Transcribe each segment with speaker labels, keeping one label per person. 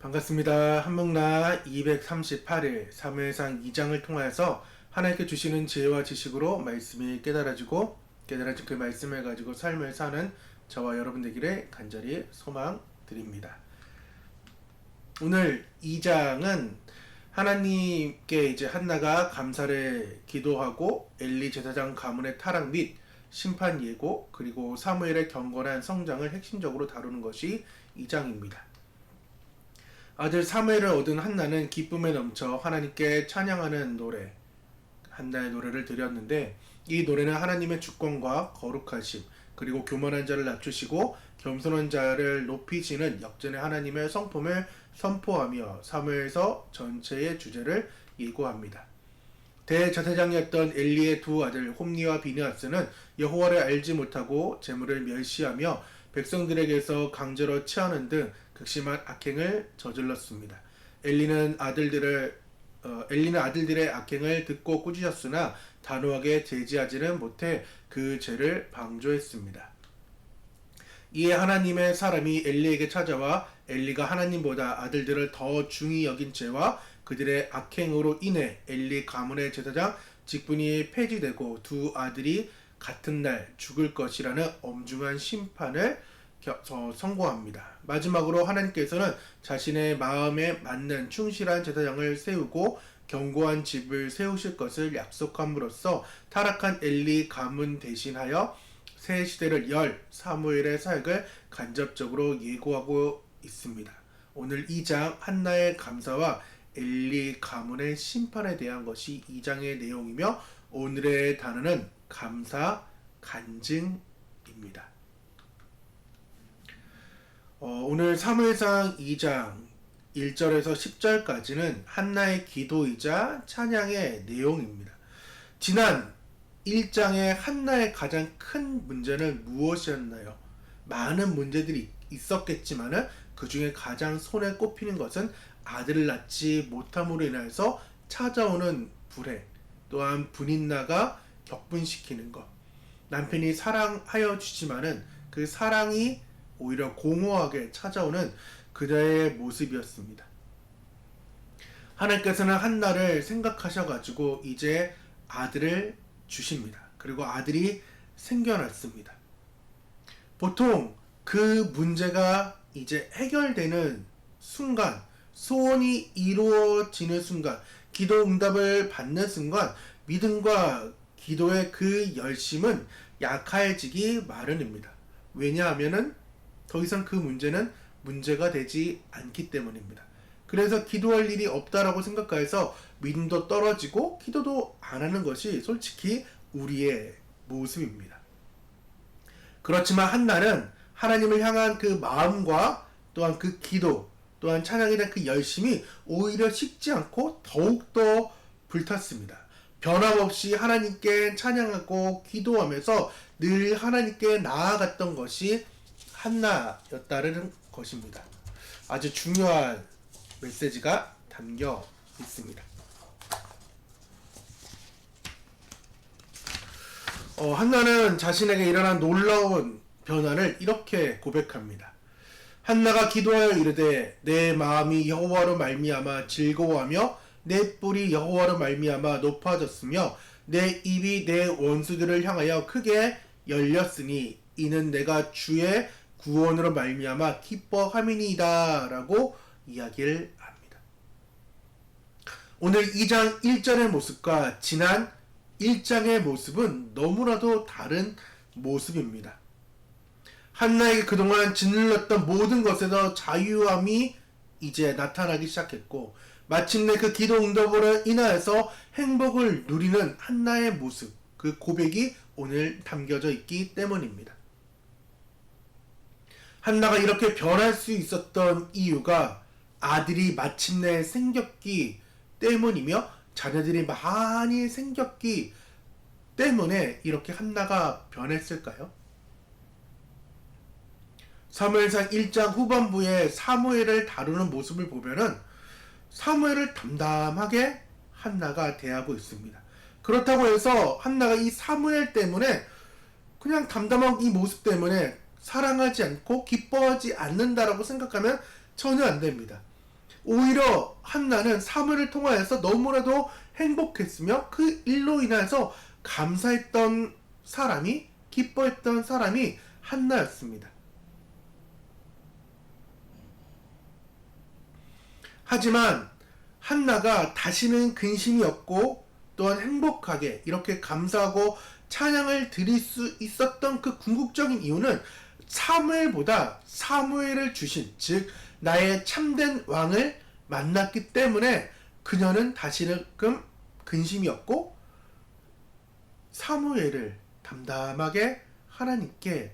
Speaker 1: 반갑습니다. 한목나 238일 사무엘상 2장을 통하여서 하나님께 주시는 지혜와 지식으로 말씀이 깨달아지고 깨달아진 그 말씀을 가지고 삶을 사는 저와 여러분 되기를 간절히 소망드립니다. 오늘 2장은 하나님께 이제 한나가 감사를 기도하고 엘리 제사장 가문의 타락 및 심판 예고 그리고 사무엘의 경건한 성장을 핵심적으로 다루는 것이 2장입니다. 아들 사무엘을 얻은 한나는 기쁨에 넘쳐 하나님께 찬양하는 노래 한나의 노래를 드렸는데 이 노래는 하나님의 주권과 거룩하심 그리고 교만한 자를 낮추시고 겸손한 자를 높이시는 역전의 하나님의 성품을 선포하며 사무엘서 전체의 주제를 예고합니다. 대제사장이었던 엘리의 두 아들 홈니와 비느하스는 여호와를 알지 못하고 재물을 멸시하며 백성들에게서 강제로 취하는 등 극심한 악행을 저질렀습니다. 엘리는 아들들을 어, 엘리는 아들들의 악행을 듣고 꾸짖었으나 단호하게 제지하지는 못해 그 죄를 방조했습니다. 이에 하나님의 사람이 엘리에게 찾아와 엘리가 하나님보다 아들들을 더 중히 여긴 죄와 그들의 악행으로 인해 엘리 가문의 제사장 직분이 폐지되고 두 아들이 같은 날 죽을 것이라는 엄중한 심판을 선고합니다. 마지막으로 하나님께서는 자신의 마음에 맞는 충실한 제사장을 세우고 견고한 집을 세우실 것을 약속함으로써 타락한 엘리 가문 대신하여 새 시대를 열 사무엘의 사역을 간접적으로 예고하고 있습니다. 오늘 2장 한나의 감사와 엘리 가문의 심판에 대한 것이 2장의 내용이며 오늘의 단어는 감사 간증입니다. 어, 오늘 사무엘상 2장 1절에서 10절까지는 한나의 기도이자 찬양의 내용입니다. 지난 1장의 한나의 가장 큰 문제는 무엇이었나요? 많은 문제들이 있었겠지만은 그 중에 가장 손에 꼽히는 것은 아들을 낳지 못함으로 인해서 찾아오는 불행, 또한 분인나가 격분시키는 것. 남편이 사랑하여 주지만은 그 사랑이 오히려 공허하게 찾아오는 그대의 모습이었습니다. 하나님께서는 한나를 생각하셔가지고 이제 아들을 주십니다. 그리고 아들이 생겨났습니다. 보통 그 문제가 이제 해결되는 순간, 소원이 이루어지는 순간, 기도 응답을 받는 순간, 믿음과 기도의 그 열심은 약해지기 마련입니다. 왜냐하면은 더 이상 그 문제는 문제가 되지 않기 때문입니다. 그래서 기도할 일이 없다라고 생각해서 믿음도 떨어지고 기도도 안 하는 것이 솔직히 우리의 모습입니다. 그렇지만 한나는 하나님을 향한 그 마음과 또한 그 기도, 또한 찬양에 대한 그 열심이 오히려 식지 않고 더욱더 불탔습니다. 변함없이 하나님께 찬양하고 기도하면서 늘 하나님께 나아갔던 것이 한나였다는 것입니다. 아주 중요한 메시지가 담겨 있습니다. 어, 한나는 자신에게 일어난 놀라운 변화를 이렇게 고백합니다. 한나가 기도하여 이르되 내 마음이 여호와로 말미암아 즐거워하며 내 뿔이 여호와로 말미암아 높아졌으며 내 입이 내 원수들을 향하여 크게 열렸으니 이는 내가 주의 구원으로 말미암아 기뻐함이니이다라고 이야기를 합니다. 오늘 2장 1절의 모습과 지난 1장의 모습은 너무나도 다른 모습입니다. 한나에게 그동안 짓눌렀던 모든 것에서 자유함이 이제 나타나기 시작했고 마침내 그 기도 응답으로 인하여서 행복을 누리는 한나의 모습 그 고백이 오늘 담겨져 있기 때문입니다. 한나가 이렇게 변할 수 있었던 이유가 아들이 마침내 생겼기 때문이며 자녀들이 많이 생겼기 때문에 이렇게 한나가 변했을까요? 사무엘상 1장 후반부에 사무엘을 다루는 모습을 보면은 사무엘을 담담하게 한나가 대하고 있습니다. 그렇다고 해서 한나가 이 사무엘 때문에 그냥 담담한 이 모습 때문에 사랑하지 않고 기뻐하지 않는다라고 생각하면 전혀 안 됩니다. 오히려 한나는 사무엘을 통하여서 너무나도 행복했으며 그 일로 인해서 감사했던 사람이 기뻐했던 사람이 한나였습니다. 하지만 한나가 다시는 근심이 없고 또한 행복하게 이렇게 감사하고 찬양을 드릴 수 있었던 그 궁극적인 이유는 사무엘보다 사무엘을 주신 즉 나의 참된 왕을 만났기 때문에 그녀는 다시는 근심이 없고 사무엘을 담담하게 하나님께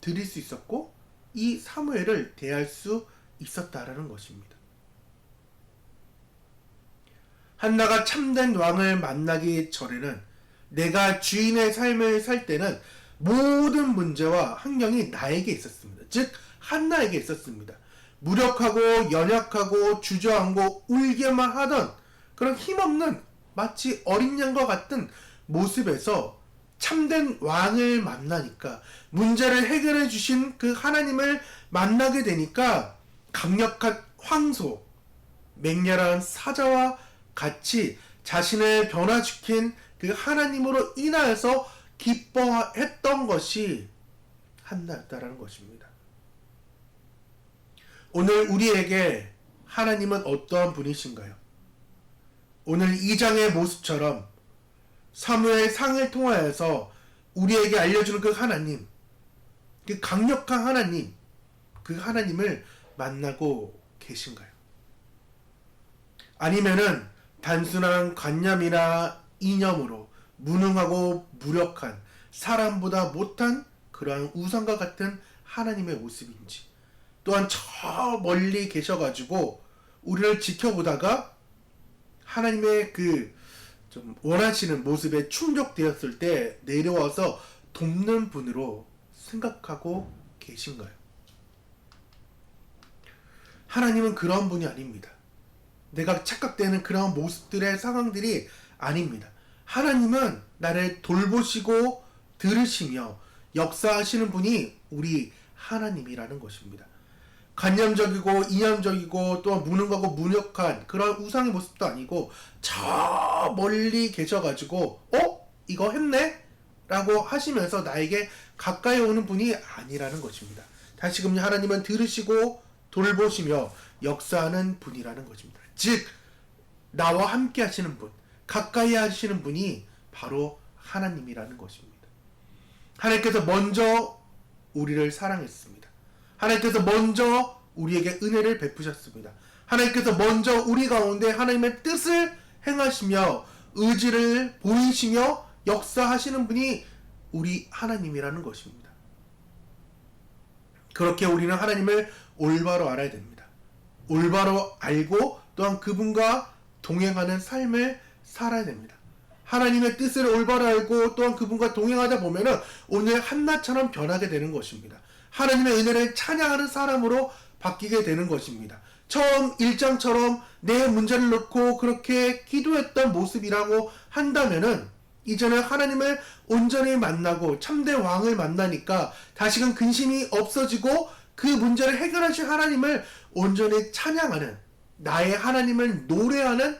Speaker 1: 드릴 수 있었고 이 사무엘을 대할 수 있었다라는 것입니다. 한나가 참된 왕을 만나기 전에는 내가 주인의 삶을 살 때는 모든 문제와 환경이 나에게 있었습니다. 즉 한나에게 있었습니다. 무력하고 연약하고 주저앉고 울게만 하던 그런 힘없는 마치 어린 양과 같은 모습에서 참된 왕을 만나니까 문제를 해결해 주신 그 하나님을 만나게 되니까 강력한 황소, 맹렬한 사자와 같이 자신을 변화시킨 그 하나님으로 인하여서 기뻐했던 것이 한나였다라는 것입니다. 오늘 우리에게 하나님은 어떠한 분이신가요? 오늘 2장의 모습처럼 사무엘 상을 통하여서 우리에게 알려주는 그 하나님, 그 강력한 하나님, 그 하나님을 만나고 계신가요? 아니면은 단순한 관념이나 이념으로 무능하고 무력한 사람보다 못한 그러한 우상과 같은 하나님의 모습인지 또한 저 멀리 계셔가지고 우리를 지켜보다가 하나님의 그 좀 원하시는 모습에 충족되었을 때 내려와서 돕는 분으로 생각하고 계신가요? 하나님은 그런 분이 아닙니다. 내가 착각되는 그런 모습들의 상황들이 아닙니다. 하나님은 나를 돌보시고 들으시며 역사하시는 분이 우리 하나님이라는 것입니다. 관념적이고 이념적이고 또 무능하고 무력한 그런 우상의 모습도 아니고 저 멀리 계셔가지고 어 이거 했네 라고 하시면서 나에게 가까이 오는 분이 아니라는 것입니다. 다시금 하나님은 들으시고 돌보시며 역사하는 분이라는 것입니다. 즉 나와 함께 하시는 분, 가까이 하시는 분이 바로 하나님이라는 것입니다. 하나님께서 먼저 우리를 사랑했습니다. 하나님께서 먼저 우리에게 은혜를 베푸셨습니다. 하나님께서 먼저 우리 가운데 하나님의 뜻을 행하시며 의지를 보이시며 역사하시는 분이 우리 하나님이라는 것입니다. 그렇게 우리는 하나님을 올바로 알아야 됩니다. 올바로 알고 또한 그분과 동행하는 삶을 살아야 됩니다. 하나님의 뜻을 올바로 알고 또한 그분과 동행하다 보면은 오늘 한나처럼 변하게 되는 것입니다. 하나님의 은혜를 찬양하는 사람으로 바뀌게 되는 것입니다. 처음 1장처럼 내 문제를 놓고 그렇게 기도했던 모습이라고 한다면은 이전에 하나님을 온전히 만나고 참된 왕을 만나니까 다시금 근심이 없어지고 그 문제를 해결하신 하나님을 온전히 찬양하는 나의 하나님을 노래하는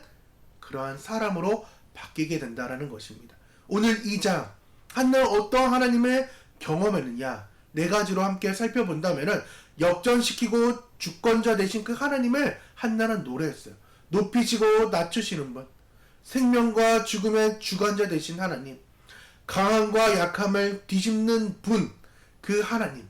Speaker 1: 그러한 사람으로 바뀌게 된다라는 것입니다. 오늘 2장 한나는 어떠한 하나님을 경험했느냐 네 가지로 함께 살펴본다면은 역전시키고 주권자 되신 그 하나님을 한나는 노래했어요. 높이시고 낮추시는 분, 생명과 죽음의 주관자 되신 하나님, 강함과 약함을 뒤집는 분, 그 하나님.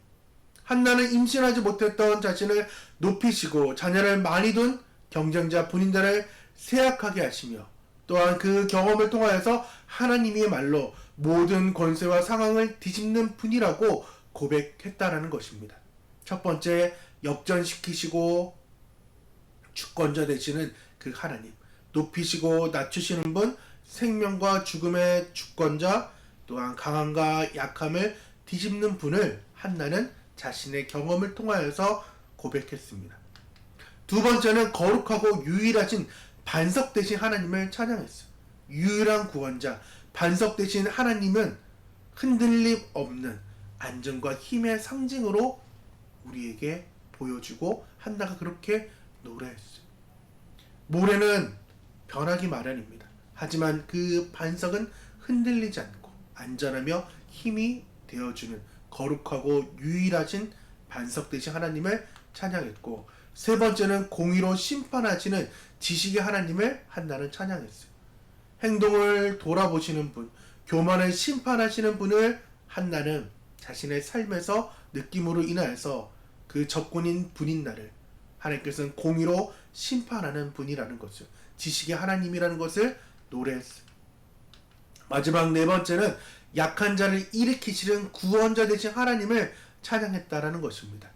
Speaker 1: 한나는 임신하지 못했던 자신을 높이시고 자녀를 많이 둔 경쟁자 본인들을 세약하게 하시며 또한 그 경험을 통하여서 하나님의 말로 모든 권세와 상황을 뒤집는 분이라고 고백했다라는 것입니다. 첫 번째 역전시키시고 주권자 되시는 그 하나님 높이시고 낮추시는 분 생명과 죽음의 주권자 또한 강함과 약함을 뒤집는 분을 한나는 자신의 경험을 통하여서 고백했습니다. 두 번째는 거룩하고 유일하신 반석 대신 하나님을 찬양했어요. 유일한 구원자, 반석 대신 하나님은 흔들림 없는 안정과 힘의 상징으로 우리에게 보여주고 한나가 그렇게 노래했어요. 모래는 변하기 마련입니다. 하지만 그 반석은 흔들리지 않고 안전하며 힘이 되어주는 거룩하고 유일하신 반석 되신 하나님을 찬양했고 세 번째는 공의로 심판하시는 지식의 하나님을 한나는 찬양했어요. 행동을 돌아보시는 분, 교만을 심판하시는 분을 한나는 자신의 삶에서 느낌으로 인하여서 그 적군인 분인 나를 하나님께서는 공의로 심판하는 분이라는 것을 지식의 하나님이라는 것을 노래했어요. 마지막 네 번째는 약한 자를 일으키시는 구원자 되신 하나님을 찬양했다라는 것입니다.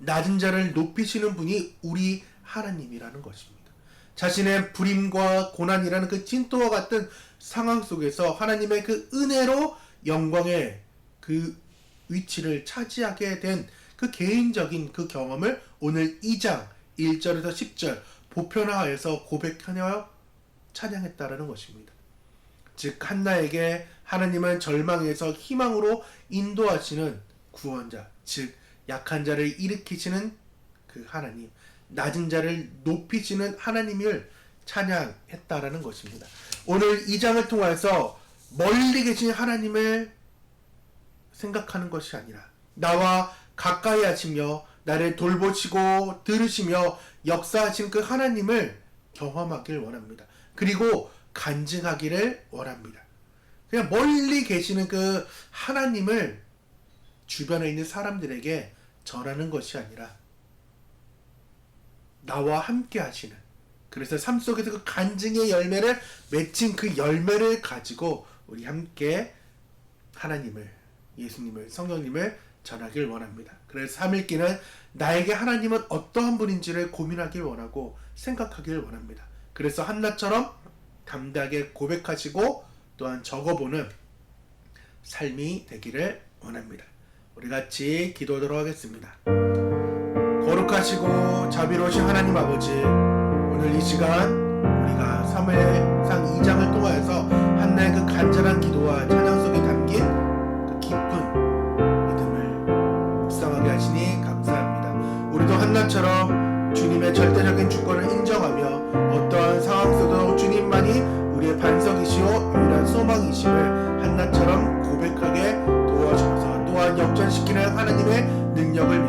Speaker 1: 낮은 자를 높이시는 분이 우리 하나님이라는 것입니다. 자신의 불임과 고난이라는 그 진토와 같은 상황 속에서 하나님의 그 은혜로 영광의 그 위치를 차지하게 된 그 개인적인 그 경험을 오늘 2장 1절에서 10절 보편화하여서 고백하여 찬양했다라는 것입니다. 즉 한나에게 하나님은 절망에서 희망으로 인도하시는 구원자, 즉 약한 자를 일으키시는 그 하나님, 낮은 자를 높이시는 하나님을 찬양했다라는 것입니다. 오늘 이 장을 통해서 멀리 계신 하나님을 생각하는 것이 아니라 나와 가까이 하시며 나를 돌보시고 들으시며 역사하신 그 하나님을 경험하길 원합니다. 그리고 간증하기를 원합니다. 그냥 멀리 계시는 그 하나님을 주변에 있는 사람들에게 전하는 것이 아니라 나와 함께 하시는 그래서 삶 속에서 그 간증의 열매를 맺힌 그 열매를 가지고 우리 함께 하나님을 예수님을 성령님을 전하길 원합니다. 그래서 3일기는 나에게 하나님은 어떠한 분인지를 고민하길 원하고 생각하길 원합니다. 그래서 한나처럼 담대하게 고백하시고 또한 적어보는 삶이 되기를 원합니다. 우리 같이 기도하도록 하겠습니다. 거룩하시고 자비로우신 하나님 아버지 오늘 이 시간 우리가 사무엘상 2장을 통하여서 한나의 그 간절한 기도와 찬양 속에 담긴 그 깊은 믿음을 묵상하게 하시니 감사합니다. 우리도 한나처럼 주님의 절대적인 주권을 인정하며 어떠한 상황 속에도 주님만이 우리의 반석이시오 유일한 소망이심을 한나처럼 고백하게 또한 역전시키는 하나님의 능력을